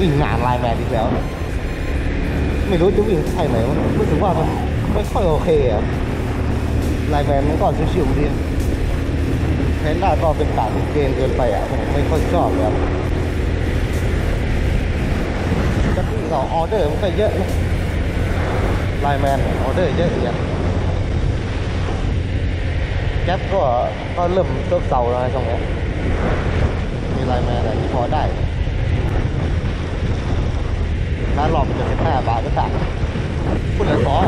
วิ่งงานไลน์แมนอีกแล้ว ไม่รู้จะวิ่งใช่ไหนวะรู้สึกว่ามันไม่ค่อยโอเคอะไลน์แมนมันก็ชิวๆดีแพนด้าก็เป็นกาดเป็นเกณฑ์เกินไปอะผมไม่ค่อยชอบเลยครับจะวิ่งต่อออเดอร์มันก็เยอะนะไลน์แมนออเดอร์เยอะอย่างแก๊ปก็ก็เริ่มเซิร์ฟเซาแล้วนะช่วงนี้มีไลน์แมนอะไรที่พอได้ ถ้าหลอกจะเป็นห้าบาทก็ต่างพูดละสอง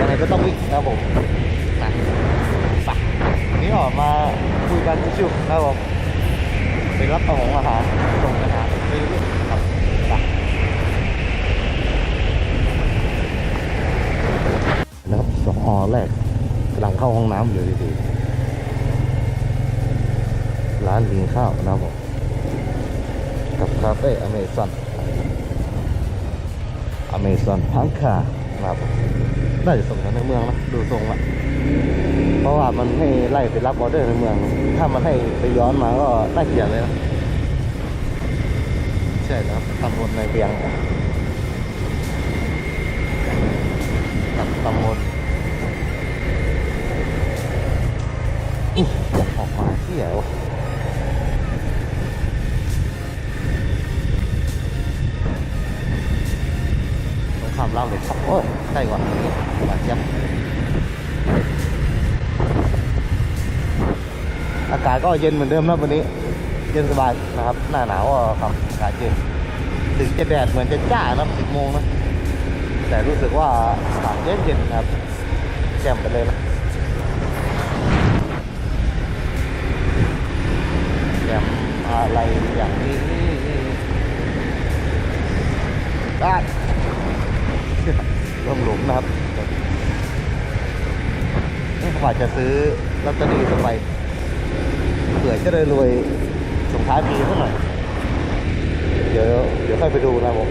ยังไงก็ต้องวิ่งนะครับผมนะไปวันนี้ออกมาคุยกันชิวๆนะครับผมไปรับอาหงอาหารส่งอาหารไปเรื่อยๆครับนะครับสองอแรกกำลังเข้าห้องน้ำอยู่ดีๆร้านกินข้าวนะครับผมกับคาเฟ่อเมซอน อเมซอนพังคาครับน่าจะส่งกันในเมืองนะดูทรงละเพราะว่ามันให้ไล่ไปรับออเดอร์ในเมือง ถ้ามันให้ไปย้อนมาก็น่าเกลียดเลยนะใช่แล้วตำบลในเบียงกับตำบลอุ๊ยอยากออกมาที่ไหนวะ ครามเล่าเลยครับโอ้ยใช่กว่านี่บาดเจ็บอากาศก็เย็นเหมือนเดิมนะวันนี้ เย็นสบายนะครับ หน้าหนาวก็ครับอากาศเย็นถึงจะแดดเหมือนจะจ้านะสิบโมงนะแต่รู้สึกว่าอากาศเย็นเย็นๆนะครับแจ่มไปเลยนะแจ่มอะไรอย่างนี้ได้ ร่วมหลุมนะครับนี่ก ว่าจะซื้อลอตเตอรี่สักใบเผื่อจะได้รวยส่งท้ายปีสักหน่อย เดี๋ยวเดี๋ยวค่อยไปดูนะผม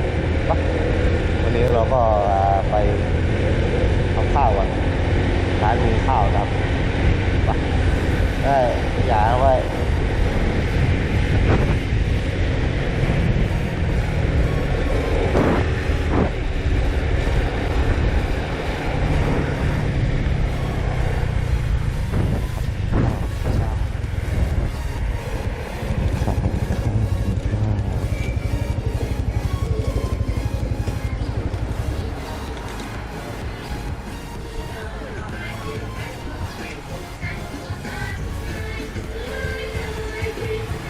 วันนี้เราก็ไปเอาข้าวกันร้านมีข้าวครับไปได้อย่าเอาไว้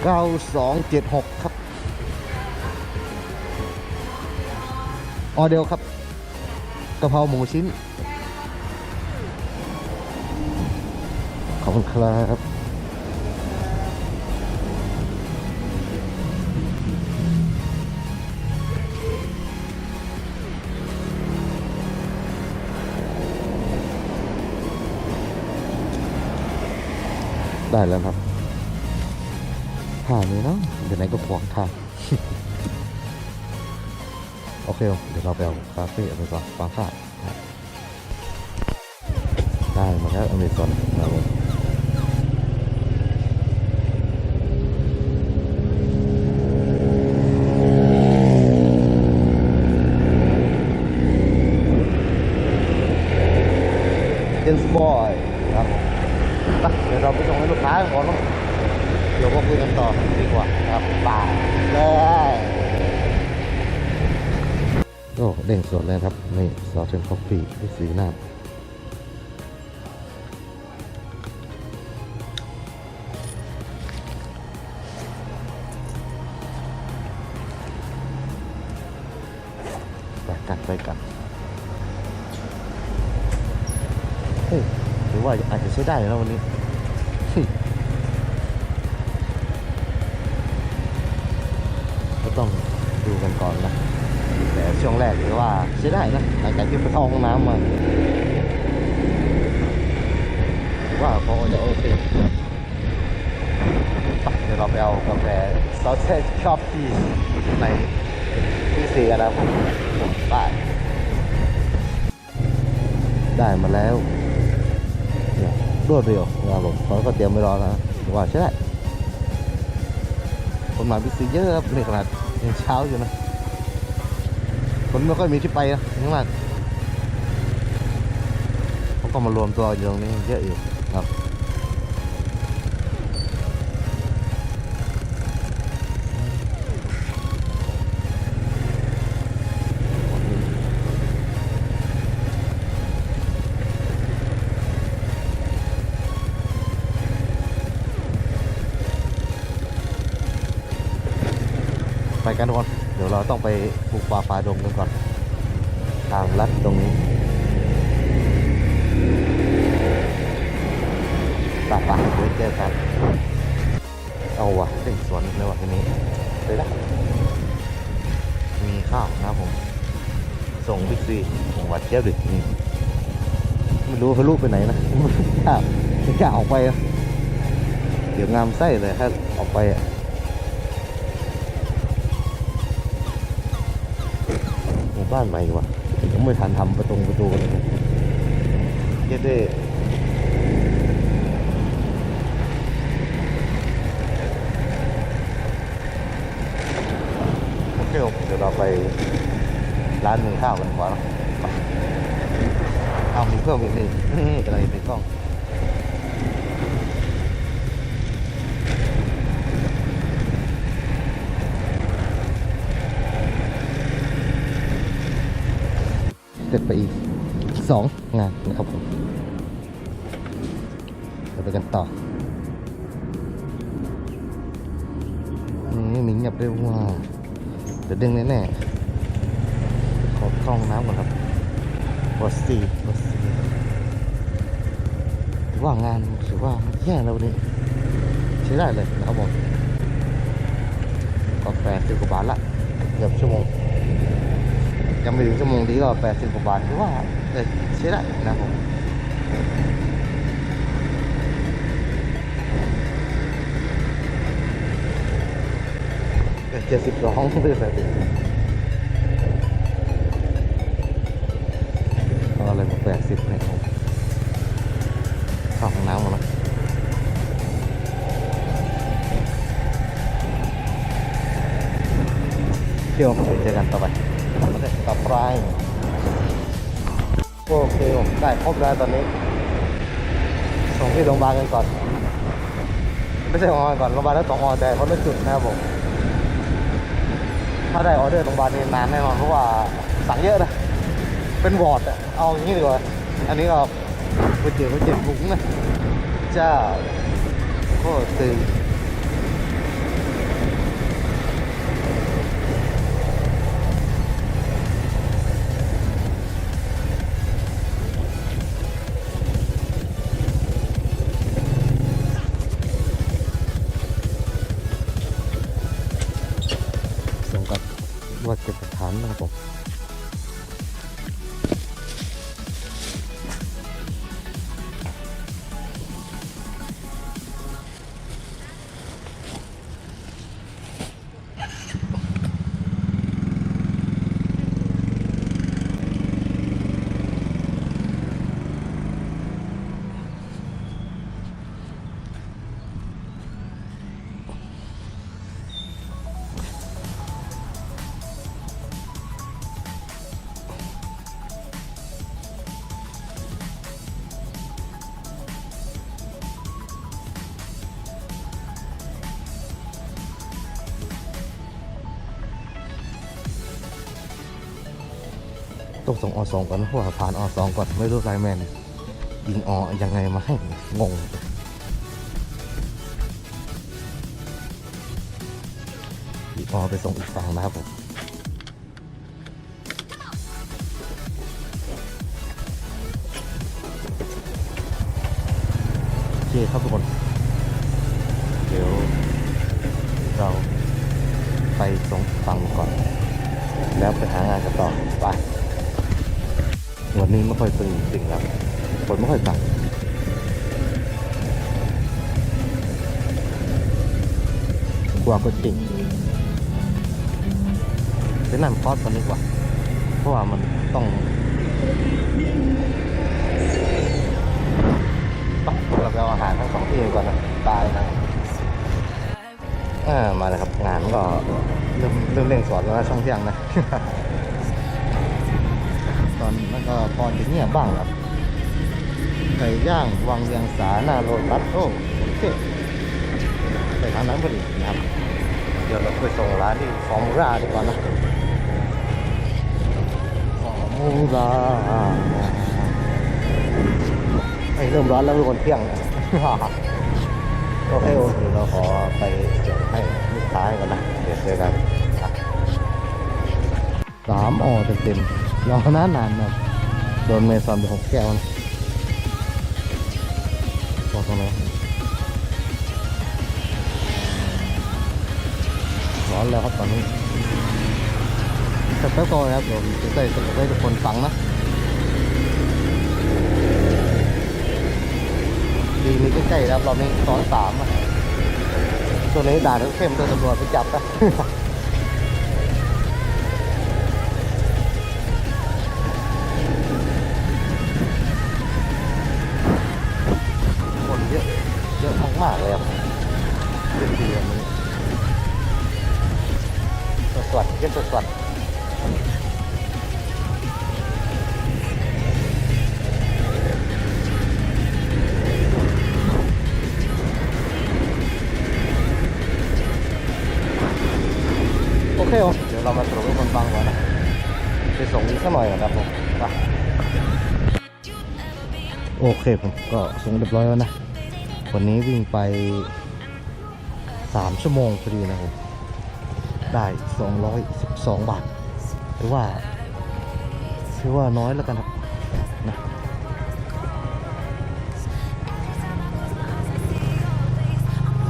เก้าสองเจ็ดหกครับ ออเดียวครับกะเพราหมูชิ้น ขอบคุณครับได้แล้วครับ ผ่านเลยเนาะเดี๋ยวไหนก็ขวางทางโอเค เดี๋ยวเราไปเอาคาเฟ่ไปก่อนฟังค่าได้มาแล้วอเมซอนนะครับผมเจนส์บอยครับผมไปเดี๋ยวเราไปส่งให้ลูกค้าก่อนเนาะ เดี๋ยวมาคุยกันต่อดีกว่าครับป่าเลยโอ้ เด้ครับ นี่ซอสเทนคอฟฟี่ที่สีหน้าไปกันไปกันเฮ้ยหรือว่าอาจจะใช้ได้แล้ววันนี้ก็ต้องดูกันก่อนนะ แต่ช่วงแรกถือว่าใช้ได้นะหลังจากที่ไปเข้าห้องน้ำมาว่าพอจะโอเคเดี๋ยวเราไปเอากาแฟซอสเซจชอบที่ในที่สี่กันนะครับผมไปได้มาแล้วรวดเร็วนะครับผมเขาก็เตรียมไว้รอล้วนะว่าใช่ได้คนมาบิ๊กซีเยอะครับในขนาดยังเช้าอยู่นะ คนไม่ค่อยมีที่ไปนะยังมากเขาก็มารวมตัวอยู่ตรงนี้เยอะอยู่ครับไปกันทุกคน เดี๋ยวเราต้องไปปลูกป่าฟ้าดงกันก่อน ทางลัดตรงนี้ตาป่าเดี๋ยวเจอกันเอาวะถึงสวนเลยวะทีนี้ไปละมีข้าวนะผม ส่งบิ๊กซีของวัดเจ้าดึกนี่ไม่รู้เขาลูกไปไหนนะไม่กล้าไม่กล้าออกไป เดี๋ยวงามไส้เลยถ้าออกไปอะ บ้านใหม่ดีกว่าผมไม่ทันทำประตูประตูกันเลยเย้เด้เคผมเดี๋ยวเราไปร้านหนึ่งข้าวกันก่อนเนอะเอามีเพิ่มอีกหนึ่งนี่กำลังจะติดกล้อง ร็จไปอีกสองงานนะครับผมเราไปกันต่อนี่มีเงียบด้วว่าเดี๋ยวดึงแน่ๆขอเข้าห้องน้ำก่อนครับบอสซีบอสซีถือว่างานถือว่าแย่แล้ววันนี้ใช้ได้เลยนะครับผมก็แปดสิบกว่าบาทละเกือบชั่วโมง ยังไม่ถึงชั่วโมงดีก็แปดสิบกว่าบาทถือว่าเออใช้ได้นะผมเจ็ดสิบสองเดือนสิเอาอะไรมาแปดสิบเนี่ยผมเข้าห้องน้ำหมดแล้วเดี๋ยวเจอกันต่อไป ต่อไปโอเคผมได้ครบแล้วตอนนี้ ส่งที่โรงพยาบาลกันก่อน ไม่ใช่โรงพยาบาลก่อนโรงพยาบาลแล้วสองออแต่คนละจุดนะครับผมถ้าได้ออเดอร์โรงพยาบาลนี่นานแน่นอนเพราะว่าสั่งเยอะนะเป็นวอร์ดอะเอาอย่างนี้ดีกว่าอันนี้ก็ก๋วยเตี๋ยวก๋วยเตี๋ยวหมูนะเจ้าโคตรตึง ส่งอสองก่อนนะพว่าผ่านอสองก่อนไม่รู้ไลแมนยิงออยังไงมาให้งงยิงอไปส่งอีกฝั่งนะครับผมโอเคครับทุกคน เดี๋ยว เราไปส่งฝั่งก่อน แล้วไปหางานกันต่อ วันนี้ไม่ค่อยตึงจริงครับฝนไม่ค่อยตกกว่าก็จริงเป็นนั่นคอสกันดีกว่า เพราะว่ามันต้องไปเราไปเอาอาหารทั้งสองที่ก่อนนะตายนะอ่ามาเลยครับงานก็เริ่มเริ่มเร่งสอนแล้วช่วงเที่ยงนะ อนนั้นก็พอจะเงียบบ้างครับไก่ย่างวังเวียงสาหน้าโรตัสโอ้โอเคไปทางนั้นพอดีนะครับ เดี๋ยวเราไปส่งร้านที่ฟอร์มูราดีกว่านะฟอร์มูราไอ้เริ่มร้อนแล้วทุกคนเที่ยงนะโอเคโอเคเราขอไปเสิร์ฟให้ลูกค้ากันนะ เดี๋ยวเจอกันสามออเต็มๆ รอนานานๆนะโดนเมซอนไปหกแก้วนะบอกตรงไหนร้อนแล้วครับตอนนี้แต่แป๊บก่อนะครับผมจะได้จะได้ทุกคนฟังนะดีมีใกล้ๆนะครับรอบนี้สองสามอะตัวนี้ด่านรถเข้มตัวตำรวจไปจับนะ มากเลยครับเย็นดีวันนี้สวัสดีเย็นสวัสดโอเคครับเดี๋ยวเรามาสรุปให้คนฟังก่อนนะไปส่งอีกสักหน่อยก่อนครับผมไปโอเคผมก็ส่งเรียบร้อยแล้วนะ วันนี้วิ่งไป 3 ชั่วโมงพอดีนะครับ ได้ 212 บาทถือว่าถือว่าน้อยแล้วกันครับนะ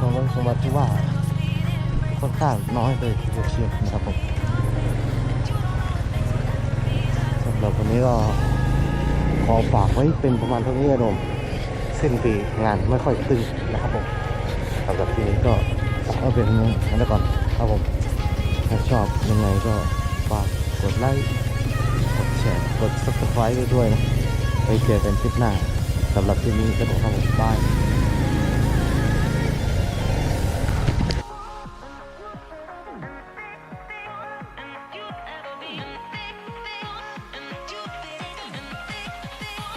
สองร้อยสองบาทถือว่าค่อนข้างน้อยเลยทีเดียวเชียวนะครับผมสำหรับวันนี้ก็ขอฝากไว้เป็นประมาณเท่านี้นะผม สิ้นปีงานไม่ค่อยตึงนะครับผมสำหรับทีนี้ก็เอาเป็นอย่างนั้นแล้วก่อนครับผมถ้าชอบยังไงก็ฝากกดไลค์กดแชร์กด subscribe ด้วยนะไปเจอกันคลิปหน้าสำหรับทีนี้ก็ต้องขอบคุณบาย